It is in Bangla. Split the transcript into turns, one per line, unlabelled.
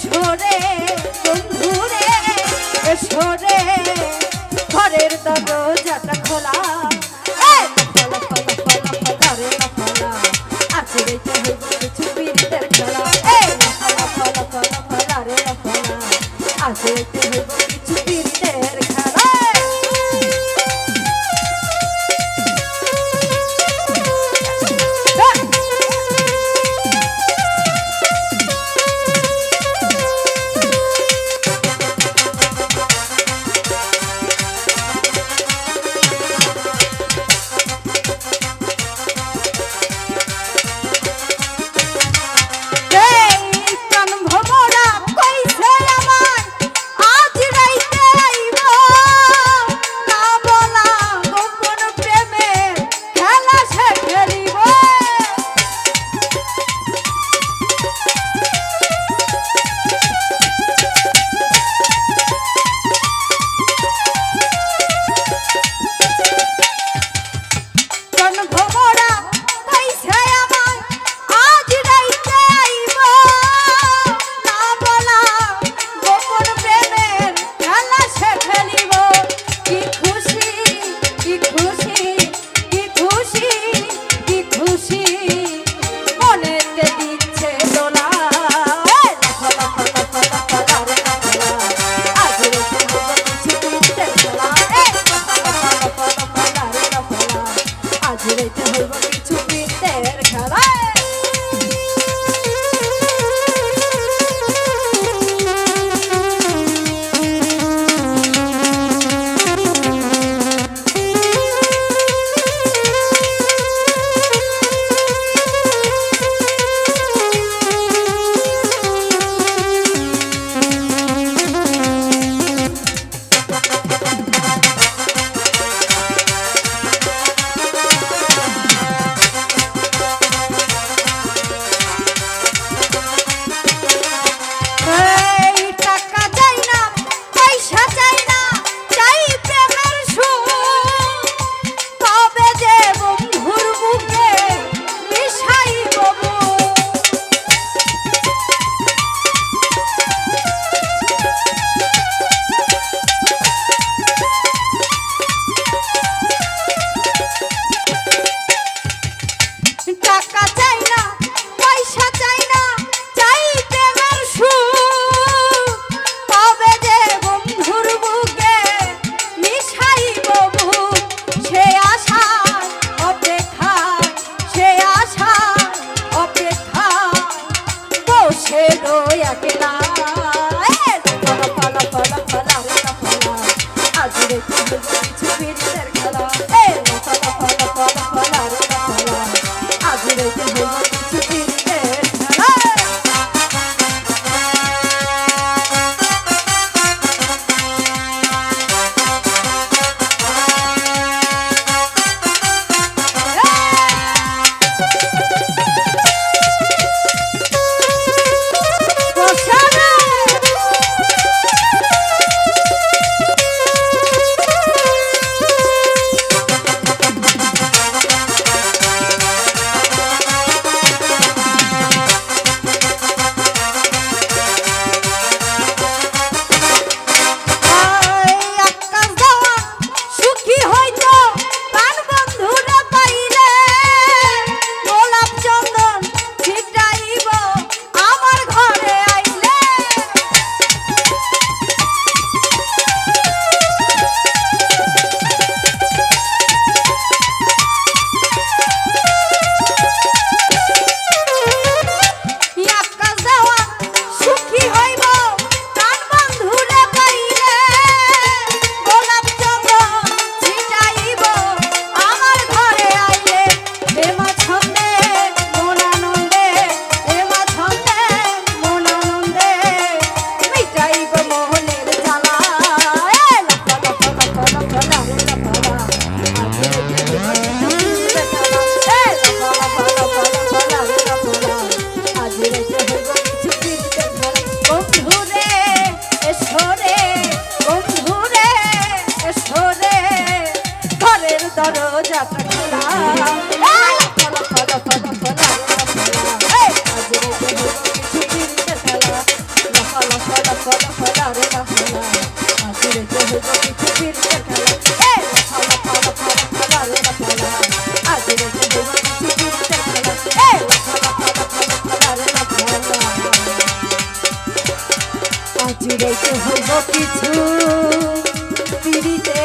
এসরে বন্ধুরে ঘরের দরজাটা খোলা। Çubiri der তোর যাত্রা খোলা। ফল ফল ফল ফল চিরাইতে হইব কিছু। পিড়িতে